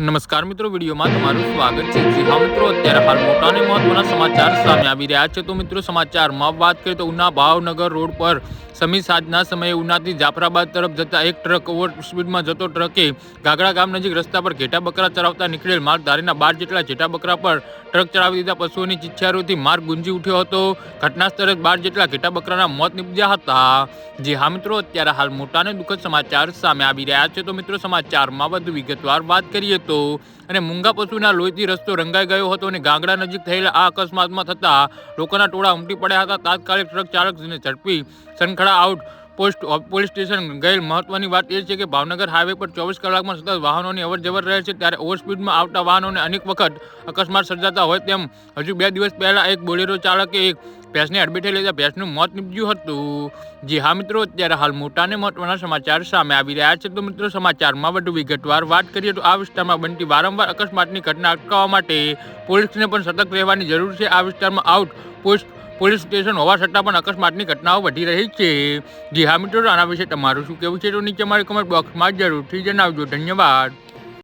નમસ્કાર મિત્રો, વિડીયોમાં તમારું સ્વાગત છે. જી હા મિત્રો, અત્યારે હાલ મોટા અને મહત્વના સમાચાર સામે આવી રહ્યા છે. તો મિત્રો, સમાચારમાં વાત કરીએ તો ઉના ભાવનગર રોડ પર સમી સાંજના સમયે ઉનાથી જાફરાબાદ તરફ જતા એક ટ્રક ઓવર સ્પીડમાં જતો ટ્રકે ગાગડા ગામ નજીક રસ્તા પર ઘેટા બકરા ચરાવતા નીકળેલ માર્ગધારીના બાર જેટલા ઘેટા બકરા પર ટ્રક ચડાવી દીધા. પશુઓની ચિચ્છારોથી માર્ગ ગુંજી ઉઠ્યો હતો. ઘટના સ્થળે બાર જેટલા ઘેટા બકરાના મોત નીપજ્યા હતા. જી હા મિત્રો, અત્યારે હાલ મોટા અને દુઃખદ સમાચાર સામે આવી રહ્યા છે. તો મિત્રો, સમાચારમાં વધુ વિગતવાર વાત કરીએ તો અને મૂંગા પશુના લોહીથી રસ્તો રંગાઈ ગયો હતો અને ગાંગડા નજીક થયેલા આ અકસ્માતમાં થતા લોકોના ટોળા ઉમટી પડ્યા હતા. તાત્કાલિક ટ્રક ચાલકને ઝડપી Sanakhada out post police station ગયેલ મહત્વની વાત એ છે કે ભાવનગર હાઈવે પર ચોવીસ કલાકમાં સતત વાહનોની અવરજવર રહે છે, ત્યારે ઓવરસ્પીડમાં આવતા વાહનોને અનેક વખત અકસ્માત સર્જાતા હોય તેમ હજુ બે દિવસ પહેલાં એક બોલેરો ચાલકે એક ભેંસને અડબેઠે લેતા ભેંસનું મોત નીપજ્યું હતું. જી હા મિત્રો, અત્યારે હાલ મોટા અને મહત્વના સમાચાર સામે આવી રહ્યા છે. તો મિત્રો, સમાચારમાં વધુ વિગતવાર વાત કરીએ તો આ વિસ્તારમાં બનતી વારંવાર અકસ્માતની ઘટના અટકાવવા માટે પોલીસને પણ સતર્ક રહેવાની જરૂર છે. આ વિસ્તારમાં આઉટ પોસ્ટ પોલીસ સ્ટેશન હોવા છતાં પણ અકસ્માતની ઘટનાઓ વધી રહી છે. જી હા મિત્રો આના વિશે તમારું શું કહેવું છે? તો નીચે મારી કમેન્ટ બોક્સમાં જરૂરથી જણાવજો. ધન્યવાદ.